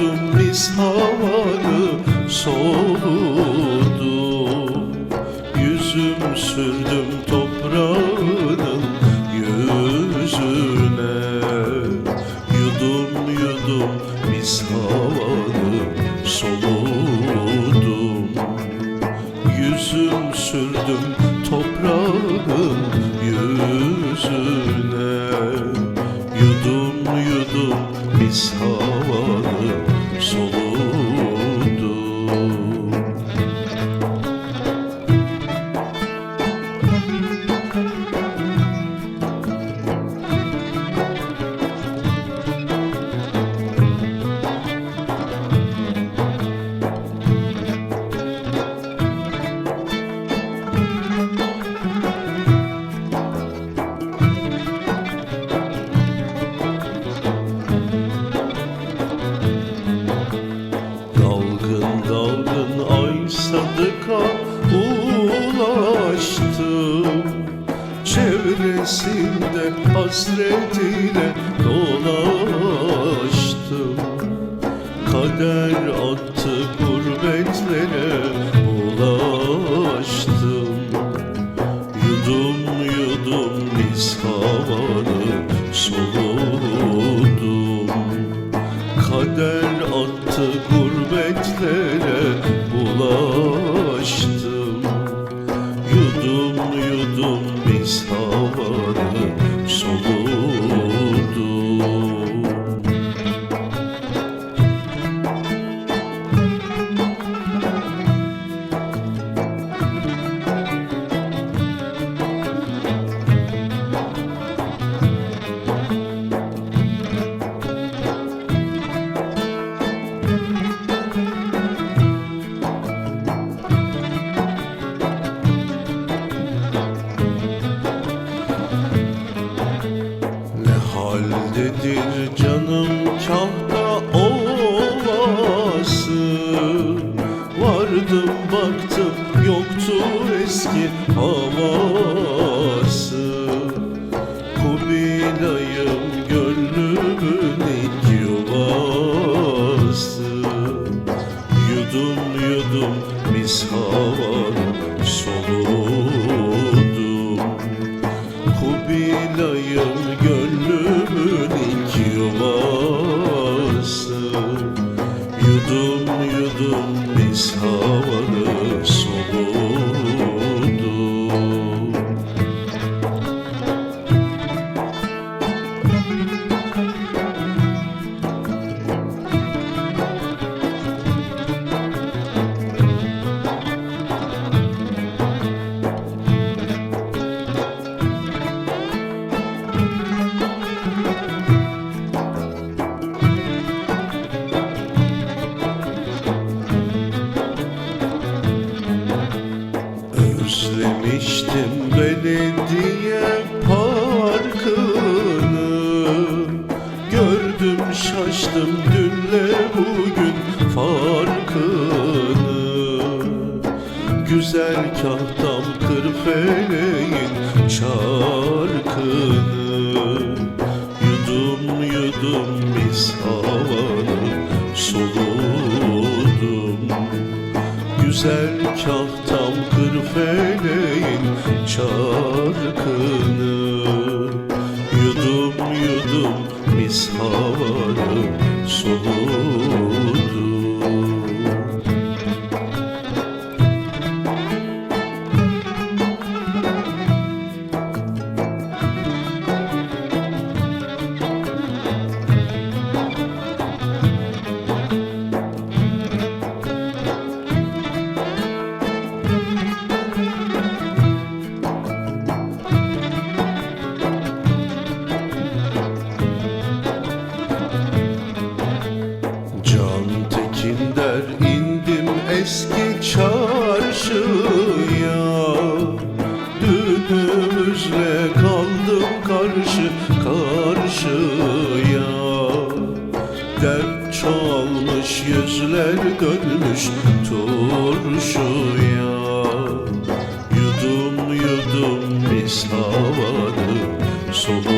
yudum mis havanı soludum Hasretiyle dolaştım. Kader attı gurbetlere ulaştım Yudum yudum mis havanı soludum. Kader attı gurbetlere haldedir canım kahta ovası Vardım baktım yoktu eski havası. Kubilayım gönlümün ilk yuvası. Yudum yudum mis havanı soludum Yudum yudum mis havanı Özlemiştim belediye parkını. Gördüm şaştım dünle bugün farkını. Güzel kahtam kırfeleğin çarkını. Yudum yudum mis havanı soludum. Güzel kahtam kırfeleğin çarkını Yudum yudum mis havanı soludum eski çarşıya Dünümüzle kaldım karşı karşıya. Dert çoğalmış yüzler dönmüş turşuya. Yudum yudum mis havanı Soluk